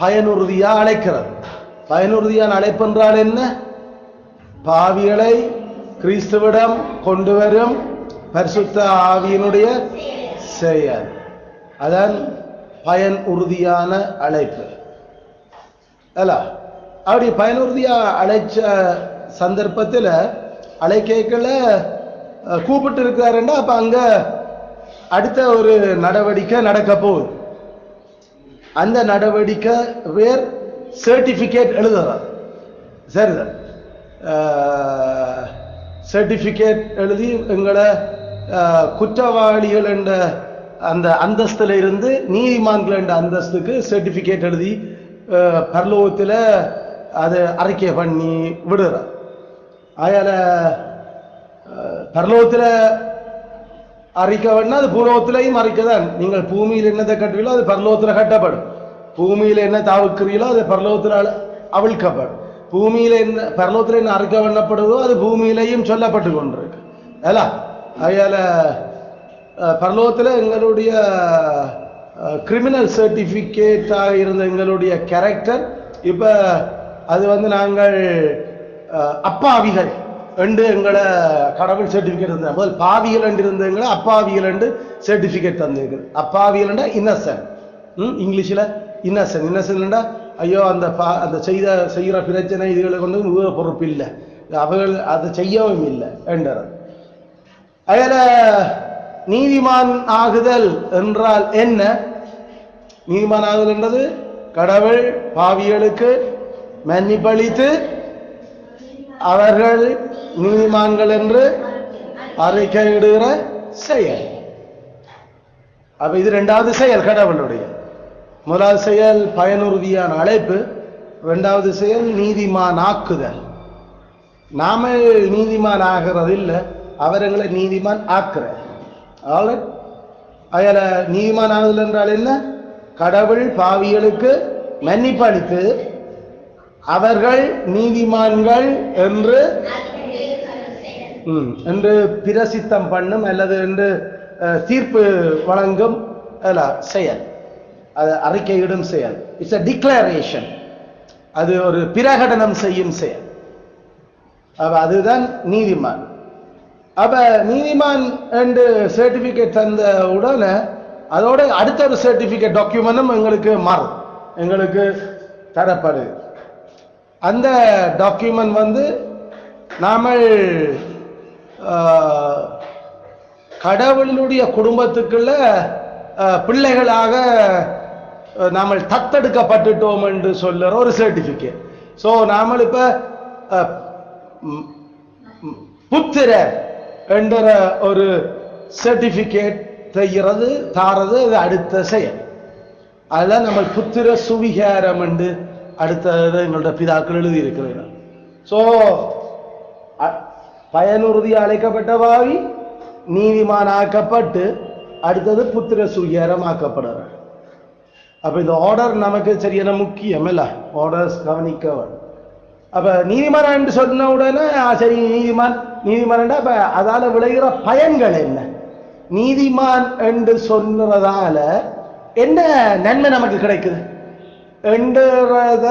பயனுறுதியா அழைக்கிறது. பயனுறுதியான அழைப்பு என்றால் என்ன? பாவிகளை கிறிஸ்துவிடம் கொண்டு வரும் பரிசுத்த ஆவியினுடைய செயல். அதான் பயன் உறுதியான அழைப்பு. அல்ல அப்படி பயனுறுதியா அழைச்ச சந்தர்ப்பத்தில் அழைக்கல கூப்பிட்டு இருக்கிறாருன்னா அப்ப அங்க அடுத்த ஒரு நடவடிக்கை நடக்க போகுது. அந்த நடவடிக்கை வேர் சர்டிஃபிகேட் எழுதுறார் சரிதான் சர்டிஃபிகேட் எழுதி எங்களை குற்றவாளிகள் என்ற அந்த அந்தஸ்தில் இருந்து நீதிமான்கள் என்ற அந்தஸ்துக்கு சர்டிஃபிகேட் எழுதி பரலோகத்தில் அதை அறிக்கை பண்ணி விடுறார் ஆயால பரலோகத்தில் அறிக்கை வேணா அது பூலோகத்திலையும் அறிக்கதான் நீங்கள் பூமியில் என்னத்தை கட்டுவீங்களோ அது பரலோகத்தில் கட்டப்படும். பூமியில் என்ன தாவுக்கிறீங்களோ அது பரலோகத்தில் அவிழ்க்கப்படும். பூமியில் என்ன பரலோகத்தில் என்ன அறிக்க பண்ணப்படுதோ அது பூமியிலையும் சொல்லப்பட்டு கொண்டிருக்கு. அல்ல அதனால பரலோகத்தில் எங்களுடைய கிரிமினல் சர்டிஃபிகேட்டாக இருந்த எங்களுடைய கேரக்டர் இப்போ அது வந்து நாங்கள் அப்பாவிகள். என்று எங்களை கடவுள் சர்டிஃபிகேட் தந்தேன். முதல் பாவிகள் என்று இருந்தவங்களை அப்பாவிகள் என்று சர்டிஃபிகேட் தந்திருக்குது அப்பாவிகள் இன்னசன் ம் இங்கிலீஷில் இன்னசன் இன்னசன்டா ஐயோ அந்த பா அந்த செய்த செய்கிற பிரச்சனை இதுகளை கொண்டு இவங்க பொறுப்பு இல்லை. அவர்கள் அதை செய்யவும் இல்லை. என்றது அதில் நீதிமான் ஆகுதல் என்றால் என்ன? நீதிமான் ஆகுதல் என்றது கடவுள் பாவிகளுக்கு மன்னிப்பளித்து அவர்கள் நீதிமான்கள் என்று அறிக்கையிடுகிற செயல். அப்ப இது ரெண்டாவது செயல் கடவுளுடைய. முதலாவது செயல் பயனுறுதியான அழைப்பு. ரெண்டாவது செயல் நீதிமான் ஆக்குதல் நாம நீதிமான் ஆகிறது இல்லை அவர்களை நீதிமான் ஆக்குற Alright? அதில் நீதிமான் ஆகுதல் என்றால் என்ன? கடவுள் பாவிகளுக்கு மன்னிப்பு அளித்து அவர்கள் நீதிமான்கள் என்று ம், என்று பிரசித்தம் பண்ணும் அல்லது என்று தீர்ப்பு வழங்கும் செயல். அது அறிக்கையிடும் செயல். இட்ஸ் அ டிக்ளரேஷன் அது ஒரு பிரகடனம் செய்யும் செயல். அப்ப அதுதான் நீதிமான். அப்ப நீதிமான் என்று சர்டிபிகேட் தந்த உடனே அதோட அடுத்த ஒரு சர்டிபிகேட் டாக்குமெண்ட்டும் எங்களுக்கு மாறும் எங்களுக்கு தரப்படுது. அந்த டாக்குமெண்ட் வந்து நாம கடவுளுடைய குடும்பத்துக்குள்ள பிள்ளைகளாக ஆஹ், தத்தெடுக்கப்பட்டுட்டோம் என்று சொல்லுற ஒரு சர்டிஃபிகேட் ஸோ நாம இப்ப புத்திர என்ற ஒரு சர்டிஃபிகேட் செய்கிறது தாரது அது அடுத்த செயல். அதுதான் நம்ம புத்திர சுவிகாரம் என்று அடுத்தது எங்களோட பிதாக்கள் எழுதியிருக்கிறார்கள் ஸோ பயனுறுதி அழைக்கப்பட்ட பாவி நீதிமானாக்கப்பட்டு அடுத்தது புத்திர சுயரம் ஆக்கப்படுறார் அப்போ இந்த ஆர்டர் நமக்கு சரியான முக்கியம் இல்லை ஆர்டர்ஸ் கவனிக்க வேண்டும். அப்ப நீதிமான் என்று சொன்ன உடனே சரி நீதிமான் நீதிமான் அப்போ அதால் விளைகிற பயன்கள் என்ன நீதிமான் என்று சொன்னதால என்ன நன்மை நமக்கு கிடைக்குது என்றத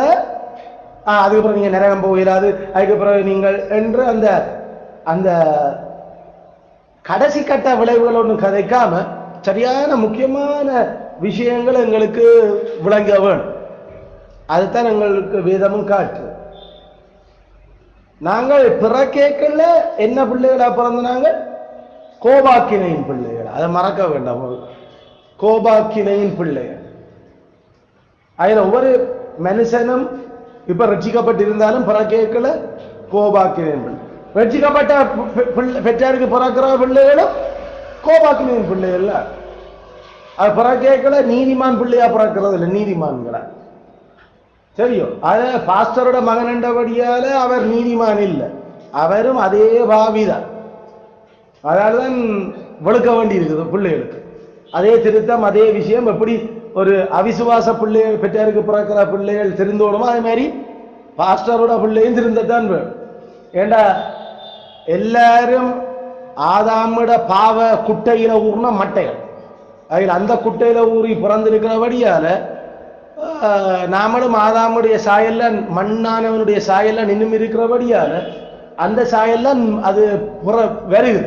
அதுக்கப்புறம் அதுக்கப்புறம் நீங்க நம்ப போகிறாது அதுக்கப்புறம் நீங்கள் என்று அந்த அந்த கடைசி கட்ட விளைவுகள் ஒன்றும் கதைக்காம சரியான முக்கியமான விஷயங்கள் எங்களுக்கு விளங்க வேணும். அதுதான் எங்களுக்கு வேதமும் காட்டு. நாங்கள் பிற கேட்கல என்ன பிள்ளைகளா பிறந்தாங்க கோபாக்கினையின் பிள்ளைகள். அதை மறக்க வேண்டாம். கோபாக்கினையின் பிள்ளைகள். அதில் ஒவ்வொரு மனுஷனும் இப்போ ரட்சிக்கப்பட்டிருந்தாலும் பிறக்கேக்கல கோபாக்கினையின் ரட்சிக்கப்பட்ட பிள்ளை- பெற்றாருக்கு பிறக்கிற பிள்ளைகளும் கோபாக்கினையின் பிள்ளைகள் அது பிறக்கேக்கல நீதிமான் பிள்ளையா பிறக்கிறது இல்லை நீதிமான்களா. தெரியும் அத பாஸ்டரோட மகன் என்றபடியால அவர் நீதிமான் இல்லை. அவரும் அதே பாவிதான். அதனாலதான் வெளுக்க வேண்டி இருக்குது பிள்ளைகளுக்கு. அதே திருத்தம் அதே விஷயம் எப்படி ஒரு அவிசுவாச பிள்ளைகள் பெற்றாருக்கு பிறக்கிற பிள்ளைகள் திருந்தோடுமோ அதே மாதிரி பாஸ்டரோட பிள்ளையும் திருந்தத்தான் வேணும். ஏண்டா? எல்லாரும் ஆதாமிட பாவ குட்டையில ஊர்ன மட்டைகள். அதில் அந்த குட்டையில ஊறி பிறந்திருக்கிறபடியால நாமளும் ஆதாமுடைய சாயல்ல மண்ணானவனுடைய சாயல்ல நின்னும் இருக்கிறபடியால அந்த சாயல்ல அது புற வருகுது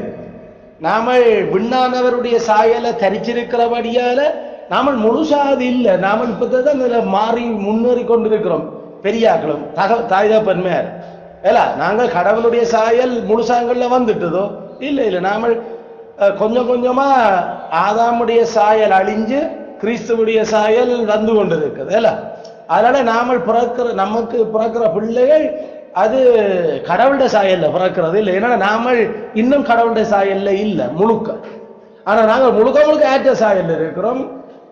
நாம விண்ணானவருடைய சாயலை தரிச்சிருக்கிறபடியால நாம முழுசா அது இல்லை. நாம இப்பதான் இதுல மாறி முன்னேறி கொண்டிருக்கிறோம். பெரியாக்களும் தக தாய் தப்பன்மையார் ஏல நாங்கள் கடவுளுடைய சாயல் முழுசாங்கள்ல வந்துட்டதோ? இல்லை இல்லை. நாம கொஞ்சம் கொஞ்சமா ஆதாமுடைய சாயல் அழிஞ்சு கிறிஸ்துவுடைய சாயல் வந்து கொண்டிருக்குது. ஏலா அதனால நாம பிறக்கிற நமக்கு பிறக்கிற பிள்ளைகள் அது கடவுளுடைய சாயல்ல பிறக்கிறது இல்லை. ஏன்னா நாமல் இன்னும் கடவுளுடைய சாயல்ல இல்லை முழுக்க. ஆனா நாங்கள் முழுக்க முழுக்க ஏற்ற சாயல்ல இருக்கிறோம்.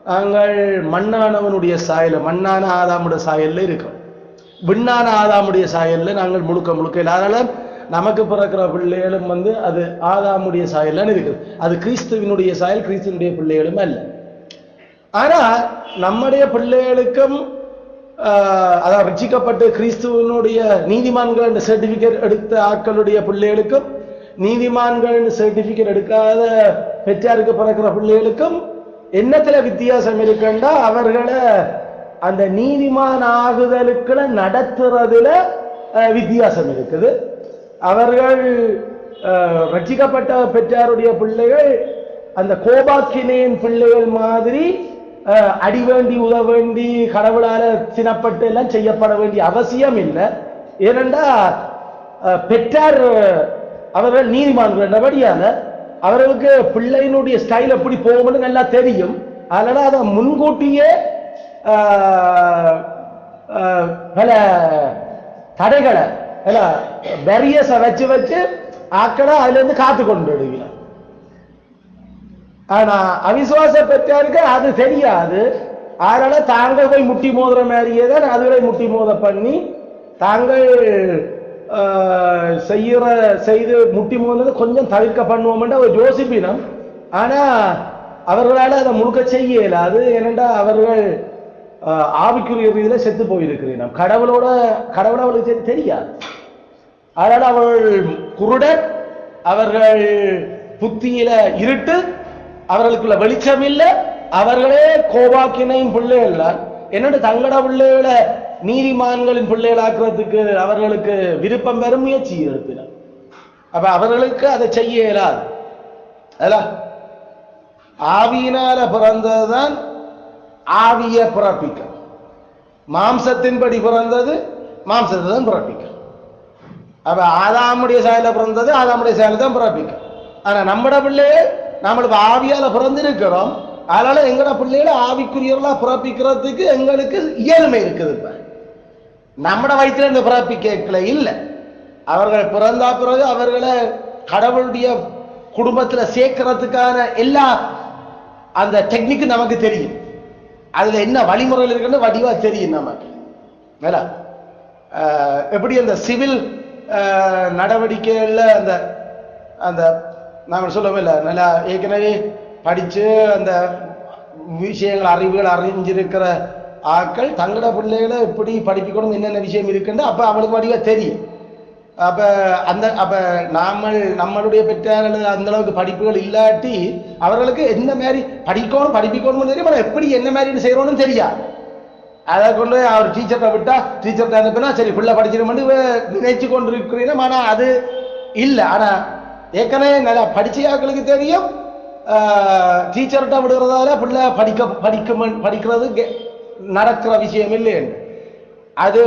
நாங்கள் மண்ணானவனுடைய சாயல மண்ணான ஆதாமுடைய சாயல்ல இருக்கோம் விண்ணான ஆதாமுடைய சாயல்ல நாங்கள் முழுக்க முழுக்க இல்லை. அதனால நமக்கு பிறக்கிற பிள்ளைகளும் வந்து அது ஆதாமுடைய சாயல்ல இருக்குது. அது கிறிஸ்துவினுடைய சாயல் கிறிஸ்துவனுடைய பிள்ளைகளும் அல்ல. ஆனா நம்முடைய பிள்ளைகளுக்கும் அதாவது ரட்சிக்கப்பட்டு கிறிஸ்துவனுடைய நீதிமான்கள் என்ற சர்டிபிகேட் எடுத்த ஆட்களுடைய பிள்ளைகளுக்கும் நீதிமான்கள் சர்டிபிகேட் எடுக்காத பெற்றாருக்கு பிறக்கிற பிள்ளைகளுக்கும் என்னத்துல வித்தியாசம் இருக்குண்டா? அவர்களை அந்த நீதிமான் ஆகுதலுக்களை நடத்துறதுல வித்தியாசம் இருக்குது. அவர்கள் ரட்சிக்கப்பட்ட பெற்றாருடைய பிள்ளைகள் அந்த கோபாக்கினேன் பிள்ளைகள் மாதிரி அடி வேண்டி உத வேண்டி கடவுளால சினப்பட்டு எல்லாம் செய்யப்பட வேண்டிய அவசியம் இல்லை. ஏனென்றா பெற்றார் அவர்கள் நீதிமான்கள் என்றபடியால அவர்களுக்கு பிள்ளையினுடைய ஸ்டைல் எப்படி போகும்னு நல்லா தெரியும். அதனால அதை முன்கூட்டியே பல தடைகளை பேரியஸை வச்சு வச்சு ஆக்களை அதுலேருந்து காத்து கொண்டு விடுவீங்க ஆனா அவிசுவாச பெற்றாருக்கு அது தெரியாது. அதனால தாங்கள் போய் முட்டி மோதுற மாதிரியே தான் அதுகளை முட்டி மோத பண்ணி தாங்கள் ஆஹ், செய்யற செய்து முட்டி முதல்ல கொஞ்சம் தவிர்க்க பண்ணுவோம்ன்ற ஒரு யோசிப்பினம் ஆனா அவர்களால அதை முழுக்க செய்ய இயலாது ஏனென்றா அவர்கள் ஆஹ், ஆவிக்குரிய ரீதியில செத்து போயிருக்கிறேன் கடவுளோட கடவுளை அவளுக்கு தெரியாது அதனால அவள் குருடர் அவர்கள் புத்தியில இருட்டு அவர்களுக்குள்ள வெளிச்சம் இல்லை அவர்களே கோபாக்கினையும் பிள்ளைகள் தான் என்னோட தங்களோட பிள்ளைகளை நீதிமான்களின் பிள்ளைகளாக்குறதுக்கு அவர்களுக்கு விருப்பம் பெற முயற்சி எடுப்பினர் அப்ப அவர்களுக்கு அதை செய்ய இயலாது. அல்ல? ஆவியினால பிறந்ததுதான் ஆவிய பிறப்பிக்க மாம்சத்தின்படி பிறந்தது மாம்சத்தை தான் பிறப்பிக்கும். அப்ப ஆதாமுடைய சாயல பிறந்தது ஆதாமுடைய சாயல தான் பிறப்பிக்கும். ஆனா நம்மட பிள்ளையே நம்மளுக்கு ஆவியால பிறந்திருக்கிறோம். அதனால எங்கட பிள்ளைகளை ஆவிக்குரியவர்களா பிறப்பிக்கிறதுக்கு எங்களுக்கு இயல்மை இருக்குது இப்போ. நம்மட வயிற்றுல பிறப்பு கேட்கல இல்லை. அவர்கள் பிறந்தா பிறகு அவர்களை கடவுளுடைய குடும்பத்தில் சேர்க்கறதுக்கான எல்லா அந்த டெக்னிக்கு நமக்கு தெரியும். அதில் என்ன வழிமுறைகள் இருக்குன்னு வடிவாக தெரியும் நமக்கு. வேலை எப்படி அந்த சிவில் நடவடிக்கைகளில் அந்த அந்த நாம் சொல்லவே இல்லை நல்லா ஏற்கனவே படித்து அந்த விஷயங்கள் அறிவுகள் அறிஞ்சிருக்கிற ஆட்கள் தங்களோட பிள்ளைகளை எப்படி படிப்பிக்கணும் என்னென்ன விஷயம் இருக்குன்னு அப்போ அவளுக்கு வடிவாக தெரியும். அப்போ அந்த அப்போ நாமல் நம்மளுடைய பெற்றார்கள் அந்த அளவுக்கு படிப்புகள் இல்லாட்டி அவர்களுக்கு என்ன மாதிரி படிக்கணும் படிப்பிக்கணும்னு தெரியும். ஆனால் எப்படி என்ன மாதிரி செய்கிறோன்னு தெரியாது. அதை கொண்டு போய் அவர் டீச்சர்கிட்ட விட்டா டீச்சர்கிட்ட அனுப்பினா சரி பிள்ளை படிச்சிருமெண்டு நினைச்சு கொண்டு இருக்கிறீங்க ஆனால் அது இல்லை. ஆனால் ஏற்கனவே நல்லா படிச்சையாக்களுக்கு தெரியும். டீச்சர்கிட்ட விடுறதால பிள்ளை படிக்க படிக்க படிக்கிறது நடக்கிற விஷயம் இல்லை அது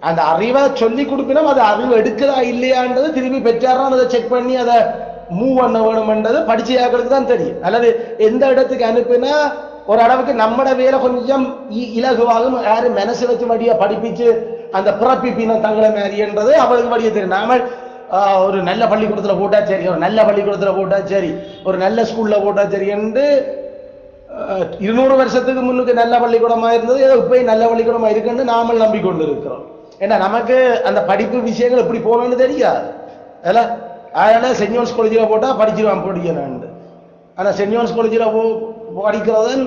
அந்த அறிவை சொல்லி கொடுக்கணும் அது அறிவு எடுக்கிறதா இல்லையான்றது திரும்பி பெற்றாரா அதை செக் பண்ணி அதை மூவ் பண்ண வேணும்ன்றது படிச்சையாக்களுக்கு தான் தெரியும். அல்லது எந்த இடத்துக்கு அனுப்பினா ஒரு அளவுக்கு நம்மட வேலை கொஞ்சம் இ- இலகுவாகும் யாரும் மனசு வச்சு வழியா படிப்பிச்சு அந்த பிறப்பிப்பினம் தங்களை மாதிரின்றது அவளுக்கு வழியா தெரியும். நாம ஒரு நல்ல பள்ளிக்கூடத்தில் போட்டா சரி ஒரு நல்ல பள்ளிக்கூடத்தில் போட்டா சரி ஒரு நல்ல ஸ்கூல்ல போட்டா சரி என்று இருநூறு வருஷத்துக்கு முன்னுக்கு நல்ல பள்ளிக்கூடமாக இருந்தது ஏதோ இப்போ நல்ல பள்ளிக்கூடமாக இருக்குன்னு நாமல் நம்பிக்கொண்டு இருக்கிறோம் ஏன்னா நமக்கு அந்த படிப்பு விஷயங்கள் எப்படி போகணும்னு தெரியாது. அதில் அதனால் சென்ட் ஜோன்ஸ் காலேஜில் போட்டால் படிச்சிருவான் படிக்கணும்னு ஆனால் சென்ட் ஜோன்ஸ் காலேஜில் போ படிக்கிறதன்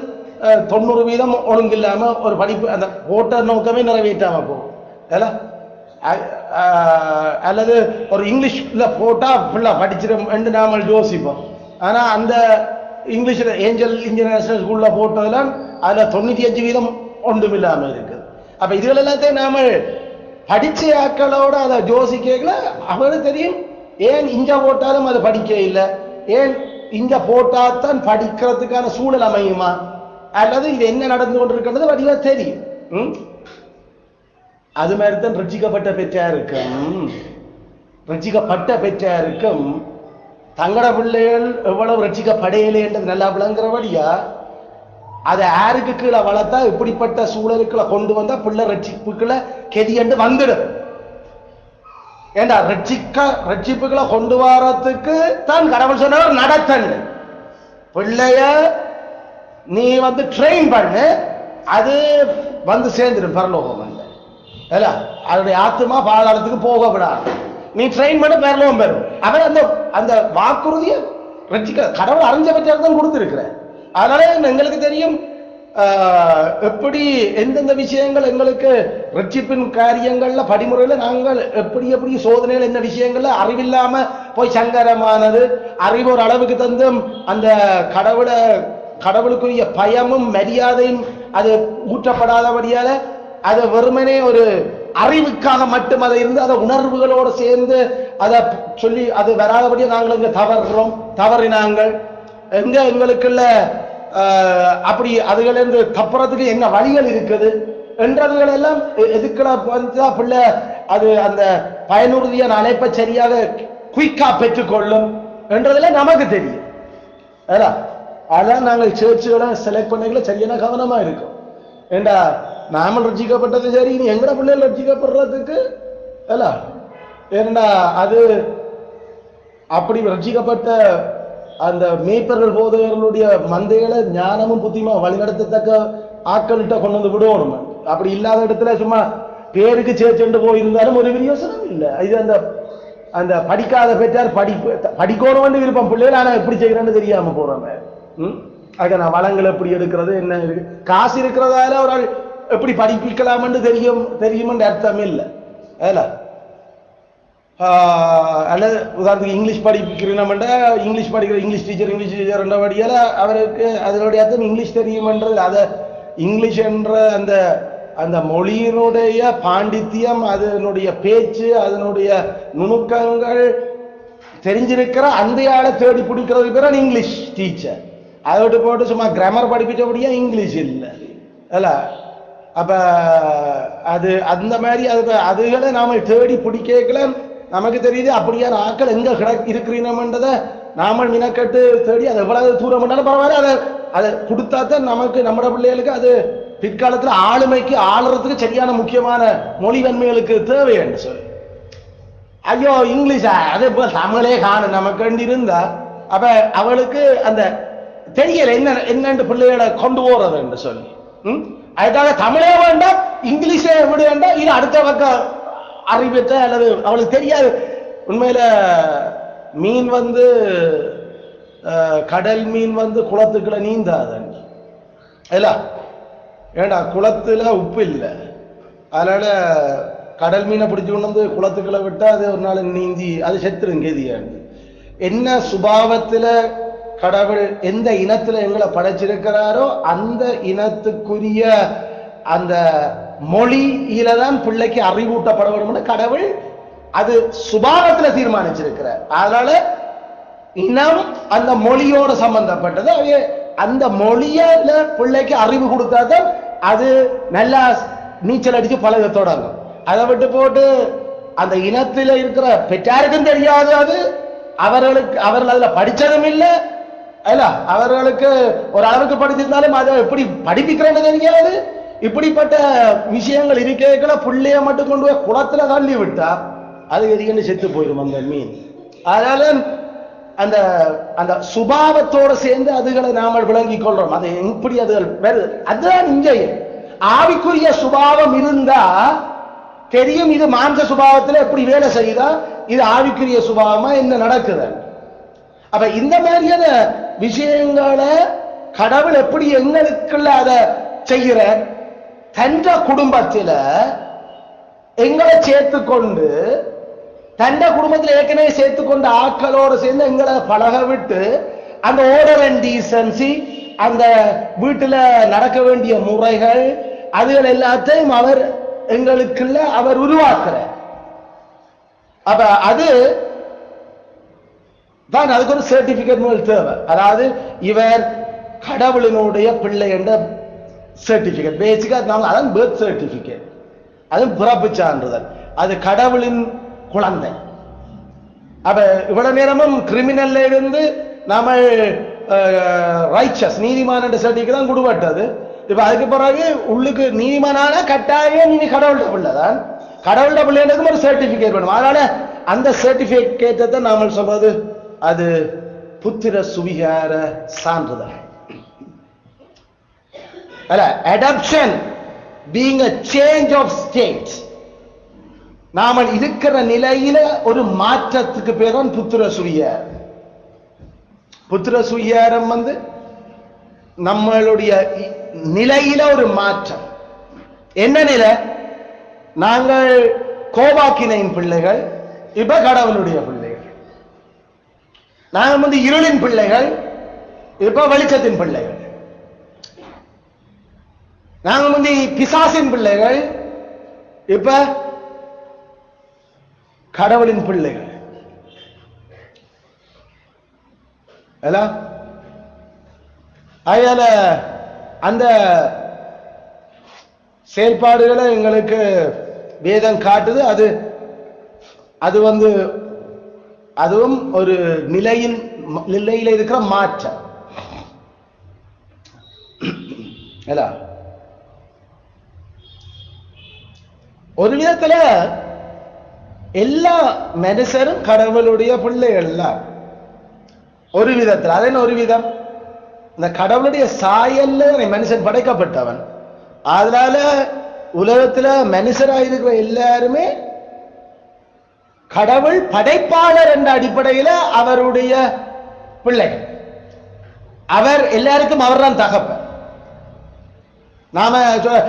தொண்ணூறு வீதம் ஒழுங்கு இல்லாமல் ஒரு படிப்பு அந்த போட்ட நோக்கமே நிறைவேற்றாம போகும். அதில் அல்லது ஒரு இங்கிலீஷில் போட்டால் ஃபுல்லாக படிச்சிடும் என்று நாமல் யோசிப்போம். ஆனால் அந்த இங்கிலீஷில் ஏஞ்சல் இன்டர்நேஷனல் ஸ்கூலில் போட்டதெல்லாம் அதில் தொண்ணூற்றி அஞ்சு வீதம் ஒன்றும் இல்லாமல் இருக்குது. அப்போ இதுகள் எல்லாத்தையும் படித்த ஆக்களோடு ஆக்களோட அதை ஜோசிக்கல அவனுக்கு தெரியும் ஏன் இங்கே போட்டாலும் அது படிக்க இல்லை? ஏன் இங்கே போட்டால்தான் படிக்கிறதுக்கான சூழல் அமையுமா? அல்லது இது என்ன நடந்து கொண்டிருக்கிறது வடிவா தெரியும். ம்? அது மாதிரி தான் ரட்சிக்கப்பட்ட பெற்றாருக்கும் ரட்சிக்கப்பட்ட பெற்றாருக்கும் தங்கட பிள்ளைகள் எவ்வளவு ரட்சிக்கப்படையலைன்றது நல்லா விளங்குறபடியா அதை யாருக்கு கீழே வளர்த்தா இப்படிப்பட்ட சூழலுக்குள்ள கொண்டு வந்தா பிள்ளை ரட்சிப்புக்களை கெதியண்டு வந்துடும். ஏண்டா ரட்சிக்க ரட்சிப்புகளை கொண்டு வரத்துக்கு தான் கடவுள் சொன்னவர் நடத்தன்னு பிள்ளைய நீ வந்து ட்ரெயின் பண்ணு அது வந்து சேர்ந்துடும் பரலோகம் வந்து. அதனுடைய ஆத்மா பாதாளத்துக்கு போக விடாது நீ ட்ரெயின் பண்ண பேரலாம் பேரும் அவர் அந்த அந்த வாக்குறுதியை ரட்சிக்க கடவுள் அறிஞ்ச பற்றியாக தான் கொடுத்துருக்கிற. அதனால எங்களுக்கு தெரியும் எப்படி எந்தெந்த விஷயங்கள் எங்களுக்கு ரட்சிப்பின் காரியங்கள்ல படிமுறையில நாங்கள் எப்படி எப்படி சோதனைகள் என்ன விஷயங்கள்ல அறிவில்லாம போய் சங்கரமானது அறிவு ஒரு அளவுக்கு தந்தும் அந்த கடவுளை கடவுளுக்குரிய பயமும் மரியாதையும் அது ஊற்றப்படாதபடியால அது வெறுமனே ஒரு அறிவுக்காக மட்டும் அதை இருந்து அதை உணர்வுகளோடு சேர்ந்து அதை சொல்லி அது வராதபடியே நாங்கள் இங்கே தவறுறோம் தவறினாங்கள். எங்க எங்களுக்குள்ள அப்படி அதுகளிருந்து தப்புறதுக்கு என்ன வழிகள் இருக்குது? என்றதுகள் எல்லாம் எ- எதுக்குள்ள வந்து பிள்ளை அது அந்த பயனுறுதியான அழைப்பை சரியாக குயிக்கா பெற்றுக்கொள்ளும் என்றதுல நமக்கு தெரியும். அதான் அதான் நாங்கள் சேர்ச்சுகளை செலக்ட் பண்ணிக்கல சரியான கவனமா இருக்கும். ஏண்டா நாம ரட்சிக்கப்பட்டது சரி நீ எங்கட பிள்ளைகள் ரட்சிக்கப்படுறதுக்கு அல்ல ஏன்னா அது அப்படி ரட்சிக்கப்பட்ட அந்த மேய்ப்பர்கள் போதையர்களுடைய மந்தைகளை ஞானமும் புத்தியுமா வழிநடத்தத்தக்க ஆட்கள்கிட்ட கொண்டு வந்து விடணும் அப்படி இல்லாத இடத்துல சும்மா பேருக்கு சேர்ச்சுட்டு போயிருந்தாலும் ஒரு விரியோசனம் இல்லை. இது அந்த அந்த படிக்காத பெற்றார் படிப்பு படிக்கணும்னு விருப்பம். பிள்ளைகள் ஆனால் எப்படி செய்கிறேன்னு தெரியாம போகிறாங்க ம்? அதை நான் வளங்கள் எப்படி எடுக்கிறது என்ன இருக்கு? காசு இருக்கிறதால ஒரு ஆள் எப்படி படிப்பிக்கலாம்னு தெரியும் தெரியுமென்று அர்த்தம் இல்லை அதில் அல்லது உதாரணத்துக்கு இங்கிலீஷ் படிக்கிறோம்னா இங்கிலீஷ் படிக்கிற இங்கிலீஷ் டீச்சர் இங்கிலீஷ் டீச்சர் வழியால அவருக்கு அதனுடைய அர்த்தம் இங்கிலீஷ் தெரியுமென்றது. அதை இங்கிலீஷ் என்ற அந்த அந்த மொழியினுடைய பாண்டித்தியம் அதனுடைய பேச்சு அதனுடைய நுணுக்கங்கள் தெரிஞ்சிருக்கிற அந்த ஆளை தேடி பிடிக்கிறது பேர் இங்கிலீஷ் டீச்சர். அதை விட்டு போட்டு சும்மா கிராமர் படிப்பிச்சபடியா இங்கிலீஷ் இல்லை. அல்ல அப்ப அது அந்த மாதிரி அது அதுகளை நாம தேடி பிடிக்கல நமக்கு தெரியுது அப்படியான ஆட்கள் எங்க கிட இருக்கிறீனம்ன்றதை நாம மினக்கட்டு தேடி அது எவ்வளவு தூரம் பண்ணாலும் பரவாயில்ல. அதை அதை கொடுத்தா தான் நமக்கு நம்ம பிள்ளைகளுக்கு அது பிற்காலத்தில் ஆளுமைக்கு ஆளுறதுக்கு சரியான முக்கியமான மொழி நன்மைகளுக்கு தேவை என்று சொல்லி. ஐயோ இங்கிலீஷா? அது இப்போ தமிழே காணும். நமக்கு இருந்தா அப்ப அவளுக்கு அந்த தெரியல என்ன என்னென்று பிள்ளைகளை கொண்டு போறது என்று சொல்லி. ம்? அதுக்காக தமிழே வேண்டாம் இங்கிலீஷே விட வேண்டாம் இது அடுத்த பக்கம் அறிவித்த அல்லது அவளுக்கு தெரியாது. உண்மையில மீன் வந்து கடல் மீன் வந்து குளத்துக்குள்ள நீந்தாதன்னு இல்ல ஏண்டா குளத்துல உப்பு இல்லை. அதனால கடல் மீனை பிடிச்சு கொண்டு வந்து குளத்துக்குள்ள விட்டா அது ஒரு நாள் நீந்தி அது செத்துரும் கெதியாண்டு என்ன சுபாவத்துல கடவுள் எந்த இனத்துல எங்களை படைச்சிருக்கிறாரோ அந்த இனத்துக்குரிய அந்த மொழியில தான் பிள்ளைக்கு அறிவூட்டப்பட வேணும்னு கடவுள் அது சுபாவத்துல தீர்மானிச்சிருக்கிறார். அதனால இனம் அந்த மொழியோட சம்பந்தப்பட்டது. அவைய அந்த மொழியில பிள்ளைக்கு அறிவு கொடுத்தாதான் அது நல்லா நீச்சல் அடிச்சு பழக தொடங்கும். அதை விட்டு போட்டு அந்த இனத்துல இருக்கிற பெற்றாருக்கும் தெரியாது அது. அவர்களுக்கு அவர்கள் அதுல படிச்சதும் இல்லை. இல்ல அவர்களுக்கு ஒரு அளவுக்கு படிச்சிருந்தாலும் அதை எப்படி படிப்பிக்கிறேன்னு தெரியாது இப்படிப்பட்ட விஷயங்கள் இருக்கேக்கல பிள்ளைய மட்டும் கொண்டு போய் குளத்துல தள்ளி விட்டா அது எதுக்குன்னு செத்து போயிடும் அந்த மீன் அதனால அந்த அந்த சுபாவத்தோட சேர்ந்து அதுகளை நாம விளங்கிக் கொள்றோம் அது எப்படி அதுகள் வருது அதுதான் இங்கே ஆவிக்குரிய சுபாவம் இருந்தா தெரியும் இது மாம்ச சுபாவத்துல எப்படி வேலை செய்யுதா இது ஆவிக்குரிய சுபாவமா என்ன நடக்குது அப்ப இந்த மாதிரியான விஷயங்களை கடவுள் எப்படி எங்களுக்குள்ள அதை செய்கிற தன்ற குடும்பத்தில எங்களை சேர்த்து கொண்டு தண்ட குடும்பத்தில் ஏற்கனவே சேர்த்து கொண்ட ஆட்களோடு சேர்ந்து எங்களை பழக விட்டு அந்த ஓர்டர் அண்ட் டீசன்சி அந்த வீட்டுல நடக்க வேண்டிய முறைகள் அதுகள் எல்லாத்தையும் அவர் எங்களுக்குள்ள அவர் உருவாக்குற அப்ப அது தான் அதுக்கு ஒரு சர்டிபிகேட் முதல் தேவை. அதாவது இவர் கடவுளினுடைய பிள்ளை என்ற சர்டிபிகேட் பேசிக்கா நாங்கள் அதான் பேர்த் சர்டிபிகேட் அது பிறப்பு சான்றிதழ் அது கடவுளின் குழந்தை. அப்ப இவ்வளவு நேரமும் கிரிமினல்ல இருந்து நாம ரைச்சஸ் நீதிமான் என்ற சர்டிபிகேட் தான் கொடுபட்டது. இப்ப அதுக்கு பிறகு உள்ளுக்கு நீதிமானான கட்டாயம் நீ கடவுள்ட பிள்ளை தான். கடவுள்ட பிள்ளைகளுக்கும் ஒரு சர்டிபிகேட் வேணும். அதனால அந்த சர்டிபிகேட்டை தான் நாம சொல்றது அது புத்திர சுவிகார சான்றிதழ். அல்ல adoption being a change of state நாம இருக்கிற நிலையில ஒரு மாற்றத்துக்கு பேர் தான் புத்திர சுவிகாரம். புத்திர சுவிகாரம் வந்து நம்மளுடைய நிலையில ஒரு மாற்றம். என்ன நிலை? நாங்கள் கோபாக்கினையின் பிள்ளைகள் இப்ப கடவுளுடைய பிள்ளை. நாங்கள் வந்து இருளின் பிள்ளைகள் இப்போ வெளிச்சத்தின் பிள்ளைகள். நாங்கள் வந்து பிசாசின் பிள்ளைகள் இப்ப கடவுளின் பிள்ளைகள். அதனால அந்த செயல்பாடுகளை எங்களுக்கு வேதம் காட்டுது. அது அது வந்து அதுவும் ஒரு நிலையின் நிலையில இருக்கிற மாற்றம். ஒரு விதத்துல எல்லா மனுஷரும் கடவுளுடைய பிள்ளைகள் ஒரு விதத்தில். அது என்ன ஒரு விதம்? இந்த கடவுளுடைய சாயல்ல மனுஷன் படைக்கப்பட்டவன். அதனால உலகத்துல மனுஷரா இருக்கிற எல்லாருமே கடவுள் படைப்பாளர் என்ற அடிப்படையில அவருடைய பிள்ளை. அவர் எல்லாருக்கும் அவர்தான் தகப்பன். நாம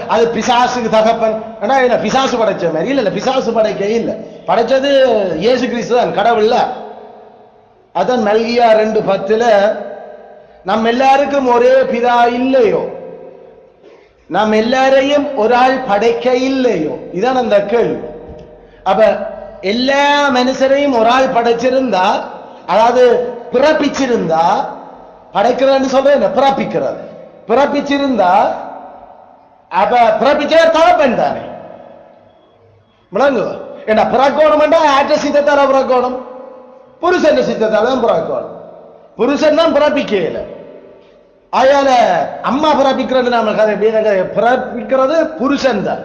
அது பிசாசுக்கு தகப்பன். ஆனா இல்ல பிசாசு படைச்ச மாதிரி இல்ல இல்ல பிசாசு படைக்க இல்ல. படைச்சது இயேசு கிறிஸ்து தான் கடவுள்ல. அதான் மல்கியா ரெண்டு பத்துல நம்ம எல்லாருக்கும் ஒரே பிதா இல்லையோ. நாம் எல்லாரையும் ஒரு ஆள் படைக்க இல்லையோ. இதான் அந்த கேள்வி. அப்ப எல்லா மனுஷரையும் ஒரு ஆள் படைச்சிருந்தா அதாவது பிறப்பிச்சிருந்தா படைக்கிறதுன்னு சொல்றேன் என்ன? பிறப்பிக்கிறது பிறப்பிச்சிருந்தா அப்ப பிறப்பிச்சவர் தகப்பன் தானே. விளங்கு என்ன பிறக்கணும்டா ஆற்ற சித்தத்தால பிறக்கணும்? புருஷன் சித்தத்தால தான் பிறக்கணும். புருஷன் தான் பிறப்பிக்கல அயால அம்மா பிறப்பிக்கிறது நம்ம கதை. பிறப்பிக்கிறது புருஷன் தான்.